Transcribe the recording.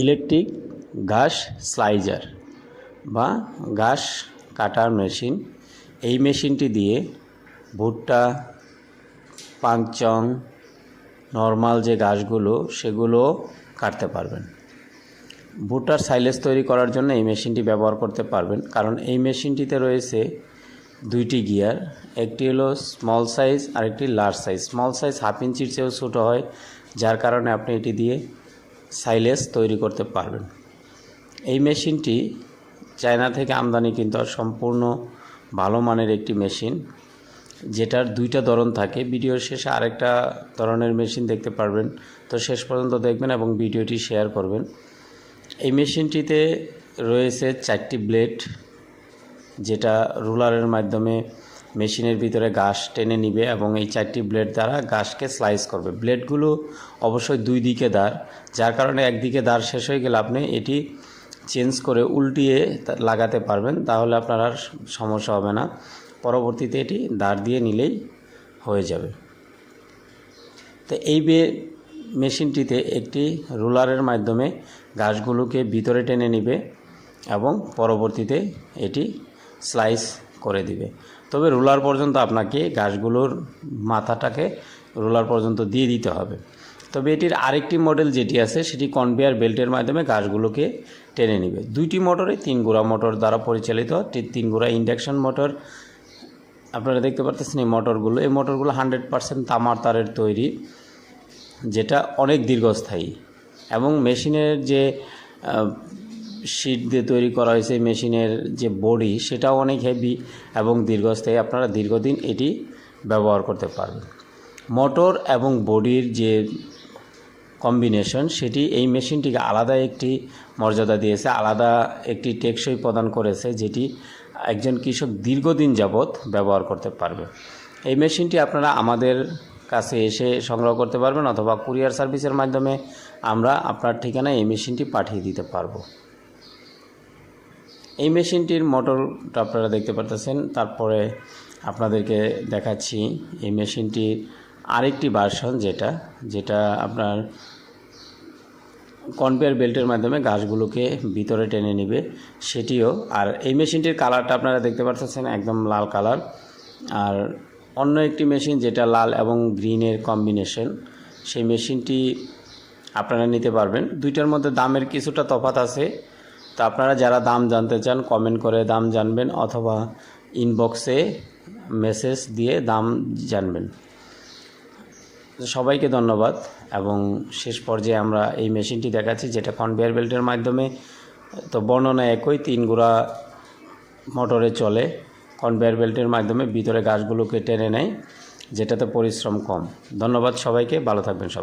Electric ঘাস slicer বা ঘাস কাটার মেশিন। এই মেশিনটি দিয়ে ভুট্টা, পাংচং, নর্মাল যে ঘাসগুলো সেগুলো কাটতে পারবেন। ভুট্টার সাইলেজ তৈরি করার জন্য এই মেশিনটি ব্যবহার করতে পারবেন। কারণ এই মেশিনটিতে রয়েছে দুইটি গিয়ার, একটি হলো স্মল সাইজ আর একটি large size small size half ইঞ্চির চেয়েও ছোটো হয়, যার কারণে আপনি এটি দিয়ে সাইলেজ তৈরি করতে পারবেন। এই মেশিনটি চায়না থেকে আমদানি কিন্তু সম্পূর্ণ ভালো মানের একটি মেশিন, যেটার দুইটা ধরন থাকে। ভিডিওর শেষে আরেকটা ধরনের মেশিন দেখতে পারবেন। তো শেষ পর্যন্ত দেখবেন এবং ভিডিওটি শেয়ার করবেন। এই মেশিনটিতে রয়েছে চারটি ব্লেড, যেটা রুলারের মাধ্যমে মেশিনের ভিতরে ঘাস টেনে নিবে এবং এই চারটি ব্লেড দ্বারা ঘাসকে স্লাইস করবে। ব্লেডগুলো অবশ্যই দুই দিকে দাঁড়, যার কারণে একদিকে দাঁড় শেষ হয়ে গেলে আপনি এটি চেঞ্জ করে উল্টিয়ে লাগাতে পারবেন, তাহলে আপনার আর সমস্যা হবে না। পরবর্তীতে এটি দাঁড় দিয়ে নিলেই হয়ে যাবে। তো এই বে মেশিনটিতে একটি রুলারের মাধ্যমে ঘাসগুলোকে ভিতরে টেনে নিবে এবং পরবর্তীতে এটি স্লাইস করে দিবে। তবে রোলার পর্যন্ত আপনাকে ঘাসগুলোর মাথাটাকে রোলার পর্যন্ত দিয়ে দিতে হবে। তবে এটির আরেকটি মডেল যেটি আছে, সেটি কনভেয়ার বেল্টের মাধ্যমে ঘাসগুলোকে টেনে নেবে। দুইটি মোটরে তিন গুঁড়া মোটর দ্বারা পরিচালিত তিন গুঁড়া ইন্ডাকশন মোটর আপনারা দেখতে পারতেছেন এই মোটরগুলো এই মোটরগুলো হান্ড্রেড পারসেন্ট তামার তারের তৈরি, যেটা অনেক দীর্ঘস্থায়ী। এবং মেশিনের যে শিট দিয়ে তৈরি করা হয়েছে মেশিনের যে বডি, সেটাও অনেক হেভি এবং দীর্ঘস্থায়ী। আপনারা দীর্ঘদিন এটি ব্যবহার করতে পারবেন। মোটর এবং বডির যে কম্বিনেশন সেটি এই মেশিনটিকে আলাদা একটি মর্যাদা দিয়েছে, আলাদা একটি টেকসই প্রদান করেছে, যেটি একজন কৃষক দীর্ঘদিন যাবৎ ব্যবহার করতে পারবে। এই মেশিনটি আপনারা আমাদের কাছে এসে সংগ্রহ করতে পারবেন, অথবা কুরিয়ার সার্ভিসের মাধ্যমে আমরা আপনার ঠিকানায় এই মেশিনটি পাঠিয়ে দিতে পারব। এই মেশিনটির মোটরটা আপনারা দেখতে পারতেছেন। তারপরে আপনাদেরকে দেখাচ্ছি এই মেশিনটির আরেকটি ভার্সন যেটা যেটা আপনার কনভেয়ার বেল্টের মাধ্যমে গাছগুলোকে ভিতরে টেনে নেবে, সেটিও। আর এই মেশিনটির কালারটা আপনারা দেখতে পাচ্ছেন একদম লাল কালার আর অন্য একটি মেশিন যেটা লাল এবং গ্রিনের কম্বিনেশন সেই মেশিনটি আপনারা নিতে পারবেন। দুইটার মধ্যে দামের কিছুটা তফাত আছে। তো আপনারা যারা দাম জানতে চান কমেন্ট করে দাম জানবেন অথবা ইনবক্সে মেসেজ দিয়ে দাম জানবেন। সবাইকে ধন্যবাদ এবং শেষ পর্যায়ে আমরা এই মেশিনটি দেখাচ্ছি, যেটা কনভেয়ার বেল্টের মাধ্যমে। তো বর্ণনা একই, তিন গুঁড়া মোটরে চলে। কনভেয়ার বেল্টের মাধ্যমে ভিতরে গাছগুলোকে টেনে নেয়, যেটাতে পরিশ্রম কম। ধন্যবাদ সবাইকে, ভালো থাকবেন সবাই।